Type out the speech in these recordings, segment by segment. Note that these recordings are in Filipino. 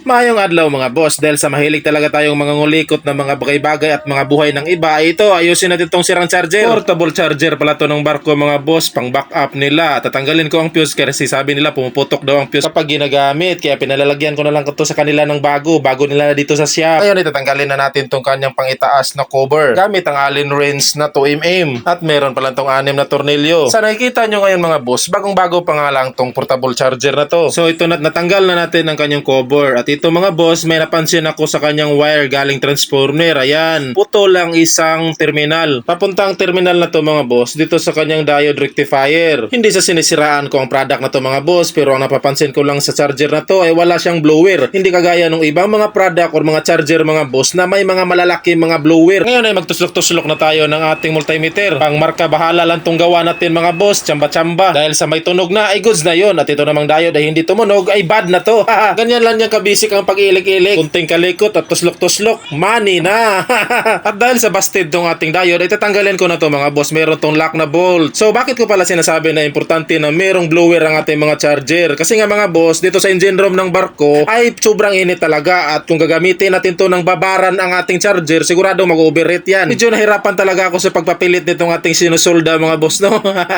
Mayong adlaw mga boss dahil sa mahilig talaga tayong mga ngulikot na mga bagay-bagay at mga buhay ng iba ito ayusin natin tong sirang charger. Portable charger pala to ng barko mga boss pang backup nila. Tatanggalin ko ang fuse kasi sabi nila pumuputok daw ang fuse kapag ginagamit kaya pinalalagyan ko na lang ito sa kanila ng bago bago nila dito sa shop. Ngayon itatanggalin na natin tong kanyang pangitaas na cover gamit ang Allen wrench na 2mm at meron pala tong anim na tornilyo. Sa nakikita nyo ngayon mga boss bagong bago pa nga lang tong portable charger na to. So ito na natanggal na natin ang kanyang cover at ito mga boss, may napansin ako sa kanyang wire galing transformer. Ayan, puto lang isang terminal. Papuntang terminal na to mga boss, dito sa kanyang diode rectifier. Hindi sa sinisiraan ko ang product na to mga boss, pero ang napapansin ko lang sa charger na to ay wala siyang blower. Hindi kagaya ng ibang mga product or mga charger mga boss na may mga malalaki mga blower. Ngayon ay magtuslok-tuslok na tayo ng ating multimeter. Pang marka bahala lang tong gawa natin mga boss, tsamba-tsamba. Dahil sa may tunog na ay goods na yon at ito namang diode ay hindi tumunog ay bad na to. Ganyan lang yung kabisik ang pag-ilik-ilik. Kunting kalikot at tuslok-tuslok, money na. at dahil sa busted tong ating diode, ay tatanggalin ko na to mga boss. Meron tong lock na bolt. So bakit ko pala sinasabi na importante na merong blower ang ating mga charger? Kasi nga mga boss, dito sa engine room ng barko ay sobrang init talaga at kung gagamitin natin to ng babaran ang ating charger, sigurado mag-overheat yan. Medyo nahirapan talaga ako sa pagpapilit nitong ating sinusolda mga boss no.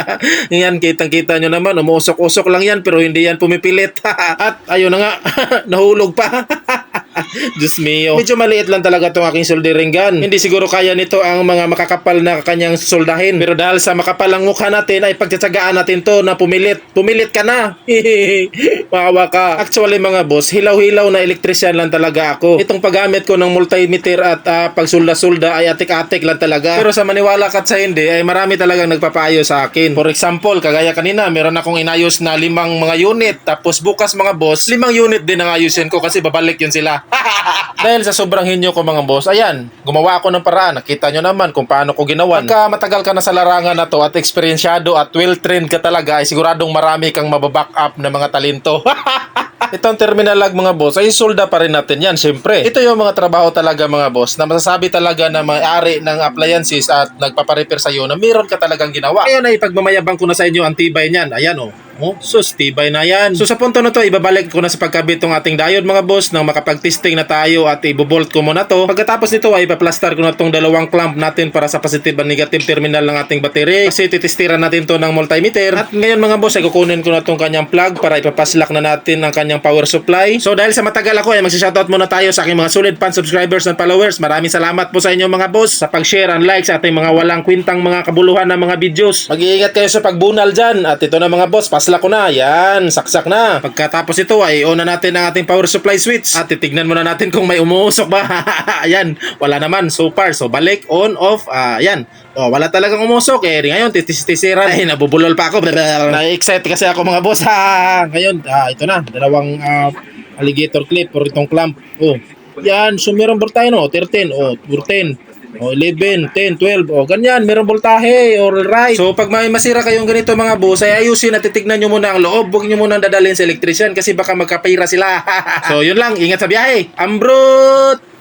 yan kitang-kita nyo naman, umusok-usok lang yan pero hindi yan pumipilit. at ayun na nga, nahulog pa. Diyos mio. Medyo maliit lang talaga itong aking soldering gun. Hindi siguro kaya nito ang mga makakapal na kanyang soldahin. Pero dahil sa makapal ang mukha natin ay pagtsatsagaan natin to na pumilit. Pumilit ka na. Mawa ka. Actually mga boss, hilaw-hilaw na elektrisyan lang talaga ako. Itong paggamit ko ng multimeter at uh, pagsulda-sulda ay atik-atik lang talaga. Pero sa maniwala ka sa hindi ay marami talagang nagpapayo sa akin. For example, kagaya kanina, meron akong inayos na limang mga unit. Tapos bukas mga boss, limang unit din ang ayusin ko kasi babalik yun sila. Dahil sa sobrang hinyo ko mga boss, ayan, gumawa ako ng paraan. Nakita nyo naman kung paano ko ginawa. Pagka matagal ka na sa larangan na to at eksperyensyado at well-trained ka talaga, ay siguradong marami kang mababack up na mga talento. Itong terminal lag mga boss ay solda pa rin natin yan syempre. Ito yung mga trabaho talaga mga boss na masasabi talaga na may-ari ng appliances at nagpaparepair sa iyo na meron ka talagang ginawa. Ngayon ay pagmamayabang ko na sa inyo ang tibay niyan. Ayan oh. Oh, sus, tibay na yan. So sa punto na to, ibabalik ko na sa pagkabit ng ating diode mga boss nang makapag-testing na tayo at ibobolt ko muna to. Pagkatapos nito ay ipaplastar ko na tong dalawang clamp natin para sa positive and negative terminal ng ating battery. Kasi titestiran natin to ng multimeter. At ngayon mga boss ay kukunin ko na tong kanyang plug para ipapaslak na natin ang kanyang power supply. So dahil sa matagal ako ay magsishoutout muna tayo sa aking mga solid fan subscribers and followers. Maraming salamat po sa inyo mga boss sa pag-share and like sa ating mga walang kwintang mga kabuluhan ng mga videos. Mag-iingat kayo sa pagbunal dyan. At ito na mga boss, pasla ko na. Yan, saksak na. Pagkatapos ito ay on na natin ang ating power supply switch. At titignan muna natin kung may umuusok ba. Ayan, wala naman so far. So balik, on, off. Ah, ayan. Oh, wala talagang umusok eh. Ngayon, titis-tisiran. Ay, nabubulol pa ako. Na-excite kasi ako mga boss. Ha! Ngayon, ah, ito na. Dalawang ah, alligator clip or itong clamp. Oh, yan. So, meron ba tayo no? 13. Oh, 14. O 11, 10, 12. O ganyan, meron voltahe. All right. So pag may masira kayong ganito mga boss, ay ayusin at titignan nyo muna ang loob. Huwag nyo muna dadalhin sa electrician kasi baka magkapira sila. so yun lang, ingat sa biyahe. Ambrot!